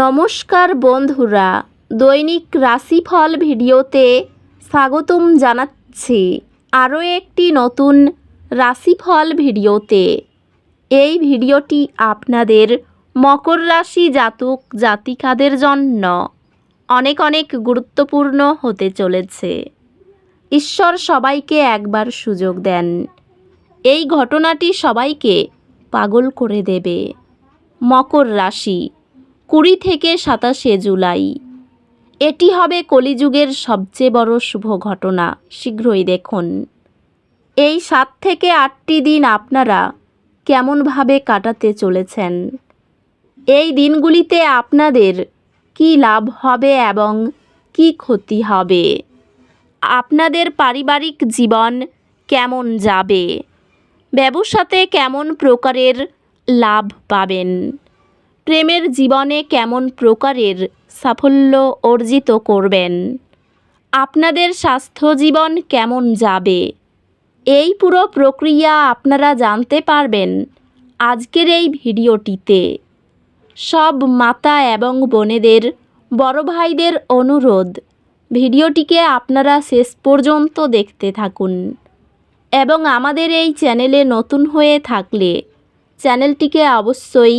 নমস্কার বন্ধুরা, দৈনিক রাশিফল ভিডিওতে স্বাগতম জানাচ্ছি আরও একটি নতুন রাশিফল ভিডিওতে। এই ভিডিওটি আপনাদের মকর রাশি জাতক জাতিকাদের জন্য অনেক অনেক গুরুত্বপূর্ণ হতে চলেছে। ঈশ্বর সবাইকে একবার সুযোগ দেন। এই ঘটনাটি সবাইকে পাগল করে দেবে। মকর রাশি কুড়ি থেকে সাতাশে জুলাই। এটি হবে কলিযুগের সবচেয়ে বড় শুভ ঘটনা, শীঘ্রই দেখুন। এই সাত থেকে আটটি দিন আপনারা কেমনভাবে কাটাতে চলেছেন? এই দিনগুলিতে আপনাদের কি লাভ হবে এবং কি ক্ষতি হবে? আপনাদের পারিবারিক জীবন কেমন যাবে? ব্যবসাতে কেমন প্রকারের লাভ পাবেন? প্রেমের জীবনে কেমন প্রকারের সাফল্য অর্জিত করবেন? আপনাদের স্বাস্থ্য জীবন কেমন যাবে? এই পুরো প্রক্রিয়া আপনারা জানতে পারবেন আজকের এই ভিডিওটিতে। সব মাতা এবং বোনেদের, বড় ভাইদের অনুরোধ, ভিডিওটিকে আপনারা শেষ পর্যন্ত দেখতে থাকুন। এবং আমাদের এই চ্যানেলে নতুন হয়ে থাকলে চ্যানেলটিকে অবশ্যই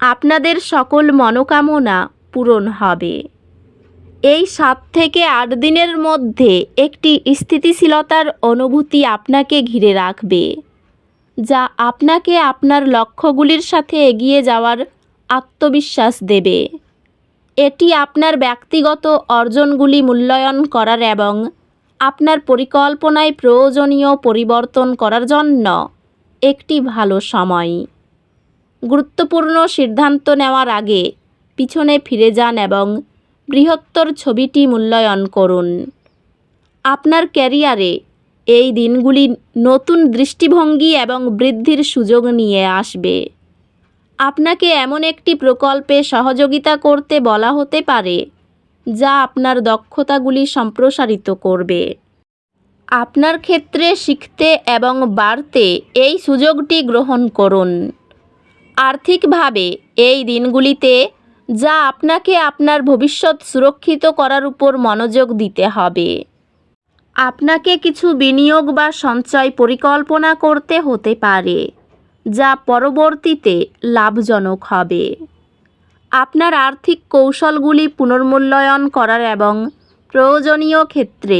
আপনাদের সকল মনোকামনা পূরণ হবে। এই সাত থেকে আট দিনের মধ্যে একটি স্থিতিশীলতার অনুভূতি আপনাকে ঘিরে রাখবে, যা আপনাকে আপনার লক্ষ্যগুলির সাথে এগিয়ে যাওয়ার আত্মবিশ্বাস দেবে। এটি আপনার ব্যক্তিগত অর্জনগুলি মূল্যায়ন করার এবং আপনার পরিকল্পনায় প্রয়োজনীয় পরিবর্তন করার জন্য একটি ভালো সময়। গুরুত্বপূর্ণ সিদ্ধান্ত নেওয়ার আগে পিছনে ফিরে যান এবং বৃহত্তর ছবিটি মূল্যায়ন করুন। আপনার ক্যারিয়ারে এই দিনগুলি নতুন দৃষ্টিভঙ্গি এবং বৃদ্ধির সুযোগ নিয়ে আসবে। আপনাকে এমন একটি প্রকল্পে সহযোগিতা করতে বলা হতে পারে, যা আপনার দক্ষতাগুলি সম্প্রসারিত করবে। আপনার ক্ষেত্রে শিখতে এবং বাড়তে এই সুযোগটি গ্রহণ করুন। আর্থিকভাবে এই দিনগুলিতে যা আপনাকে আপনার ভবিষ্যৎ সুরক্ষিত করার উপর মনোযোগ দিতে হবে। আপনাকে কিছু বিনিয়োগ বা সঞ্চয় পরিকল্পনা করতে হতে পারে, যা পরবর্তীতে লাভজনক হবে। আপনার আর্থিক কৌশলগুলি পুনর্মূল্যায়ন করার এবং প্রয়োজনীয় ক্ষেত্রে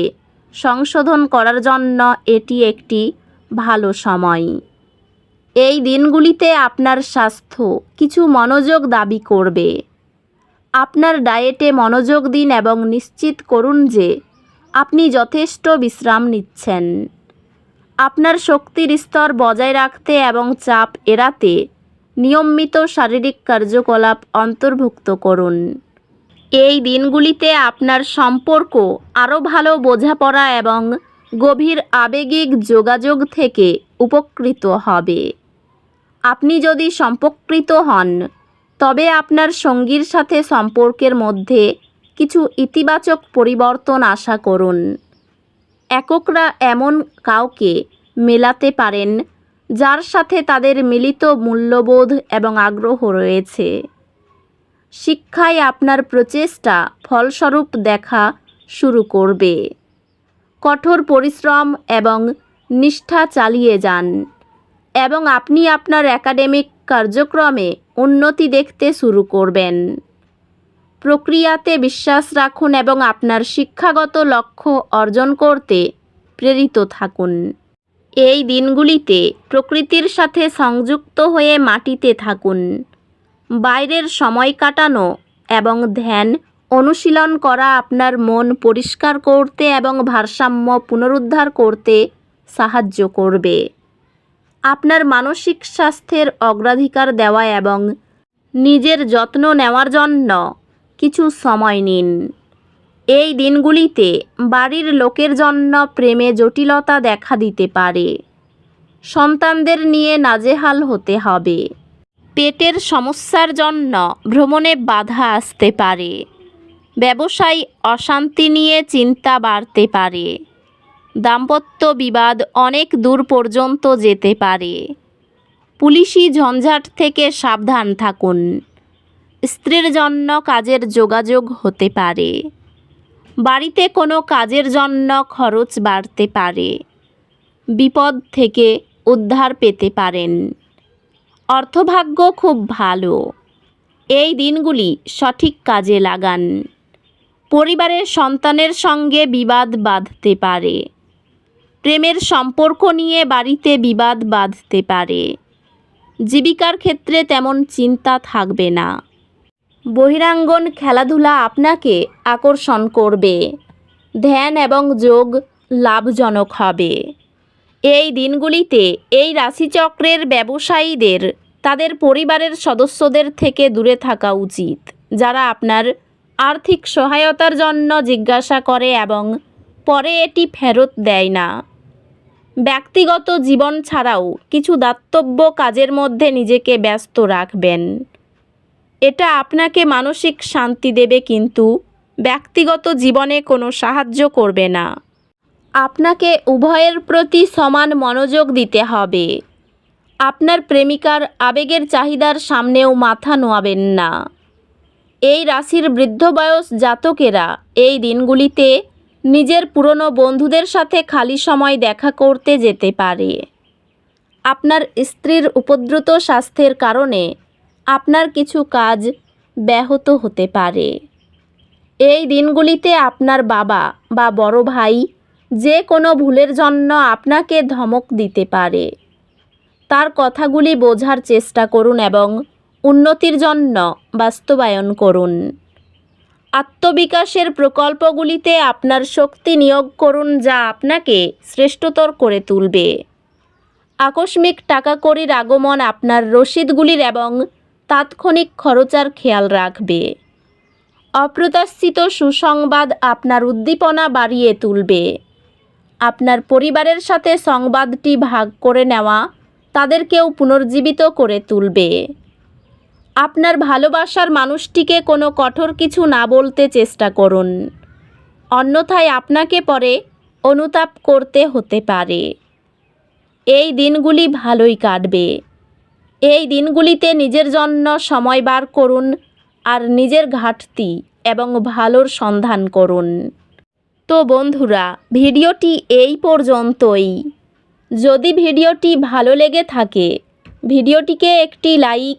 সংশোধন করার জন্য এটি একটি ভালো সময়। এই দিনগুলিতে আপনার স্বাস্থ্য কিছু মনোযোগ দাবি করবে। আপনার ডায়েটে মনোযোগ দিন এবং নিশ্চিত করুন যে আপনি যথেষ্ট বিশ্রাম নিচ্ছেন। আপনার শক্তির স্তর বজায় রাখতে এবং চাপ এড়াতে নিয়মিত শারীরিক কার্যকলাপ অন্তর্ভুক্ত করুন। এই দিনগুলিতে আপনার সম্পর্ক আরও ভালো বোঝাপড়া এবং গভীর আবেগিক যোগাযোগ থেকে উপকৃত হবে। আপনি যদি সম্পর্কিত হন, তবে আপনার সঙ্গীর সাথে সম্পর্কের মধ্যে কিছু ইতিবাচক পরিবর্তন আশা করুন। এককরা এমন কাউকে মেলাতে পারেন যার সাথে তাদের মিলিত মূল্যবোধ এবং আগ্রহ রয়েছে। শিক্ষায় আপনার প্রচেষ্টা ফলস্বরূপ দেখা শুরু করবে। কঠোর পরিশ্রম এবং নিষ্ঠা চালিয়ে যান। এবং আপনি আপনার একাডেমিক কার্যক্রমে উন্নতি দেখতে শুরু করবেন। প্রক্রিয়াতে বিশ্বাস রাখুন এবং আপনার শিক্ষাগত লক্ষ্য অর্জন করতে প্রেরিত থাকুন। এই দিনগুলিতে প্রকৃতির সাথে সংযুক্ত হয়ে মাটিতে থাকুন। বাইরের সময় কাটানো এবং ধ্যান অনুশীলন করা আপনার মন পরিষ্কার করতে এবং ভারসাম্য পুনরুদ্ধার করতে সাহায্য করবে। আপনার মানসিক স্বাস্থ্যের অগ্রাধিকার দেওয়া এবং নিজের যত্ন নেওয়ার জন্য কিছু সময় নিন। এই দিনগুলিতে বাড়ির লোকের জন্য প্রেমে জটিলতা দেখা দিতে পারে। সন্তানদের নিয়ে নাজেহাল হতে হবে। পেটের সমস্যার জন্য ভ্রমণে বাধা আসতে পারে। ব্যবসায় অশান্তি নিয়ে চিন্তা বাড়তে পারে। দাম্পত্য বিবাদ অনেক দূর পর্যন্ত যেতে পারে। পুলিশি ঝঞ্ঝাট থেকে সাবধান থাকুন। স্ত্রীর জন্য কাজের যোগাযোগ হতে পারে। বাড়িতে কোনো কাজের জন্য খরচ বাড়তে পারে। বিপদ থেকে উদ্ধার পেতে পারেন। অর্থভাগ্য খুব ভালো। এই দিনগুলি সঠিক কাজে লাগান। পরিবারের সন্তানের সঙ্গে বিবাদ বাঁধতে পারে। প্রেমের সম্পর্ক নিয়ে বাড়িতে বিবাদ বাঁধতে পারে। জীবিকার ক্ষেত্রে তেমন চিন্তা থাকবে না। বহিরাঙ্গন খেলাধুলা আপনাকে আকর্ষণ করবে। ধ্যান এবং যোগ লাভজনক হবে। এই দিনগুলিতে এই রাশিচক্রের ব্যবসায়ীদের, তাদের পরিবারের সদস্যদের থেকে দূরে থাকা উচিত, যারা আপনার আর্থিক সহায়তার জন্য জিজ্ঞাসা করে এবং পরে এটি ফেরত দেয় না। ব্যক্তিগত জীবন ছাড়াও কিছু দাতব্য কাজের মধ্যে নিজেকে ব্যস্ত রাখবেন। এটা আপনাকে মানসিক শান্তি দেবে কিন্তু ব্যক্তিগত জীবনে কোনো সাহায্য করবে না। আপনাকে উভয়ের প্রতি সমান মনোযোগ দিতে হবে। আপনার প্রেমিকার আবেগের চাহিদার সামনেও মাথা নোয়াবেন না। এই রাশির বৃদ্ধ বয়স জাতকেরা এই দিনগুলিতে নিজের পুরনো বন্ধুদের সাথে খালি সময় দেখা করতে যেতে পারে। আপনার স্ত্রীর উপদ্রুত স্বাস্থ্যের কারণে আপনার কিছু কাজ ব্যাহত হতে পারে। এই দিনগুলিতে আপনার বাবা বা বড় ভাই যে কোনো ভুলের জন্য আপনাকে ধমক দিতে পারে। তার কথাগুলি বোঝার চেষ্টা করুন এবং উন্নতির জন্য বাস্তবায়ন করুন। আত্মবিকাশের প্রকল্পগুলিতে আপনার শক্তি নিয়োগ করুন যা আপনাকে শ্রেষ্ঠতর করে তুলবে। আকস্মিক টাকা কড়ির আগমন আপনার রসিদগুলির এবং তাৎক্ষণিক খরচার খেয়াল রাখবে। অপ্রত্যাশিত সুসংবাদ আপনার উদ্দীপনা বাড়িয়ে তুলবে। আপনার পরিবারের সাথে সংবাদটি ভাগ করে নেওয়া তাদেরকেও পুনর্জীবিত করে তুলবে। আপনার ভালোবাসার মানুষটিকে কোনো কঠোর কিছু না বলতে চেষ্টা করুন। অন্যথায় আপনাকে পরে অনুতাপ করতে হতে পারে। এই দিনগুলি ভালোই কাটবে। এই দিনগুলিতে নিজের জন্য সময় বার করুন আর নিজের ঘাটতি এবং ভালোর সন্ধান করুন। তো বন্ধুরা, ভিডিওটি এই পর্যন্তই। যদি ভিডিওটি ভালো লেগে থাকে, ভিডিওটিকে একটি লাইক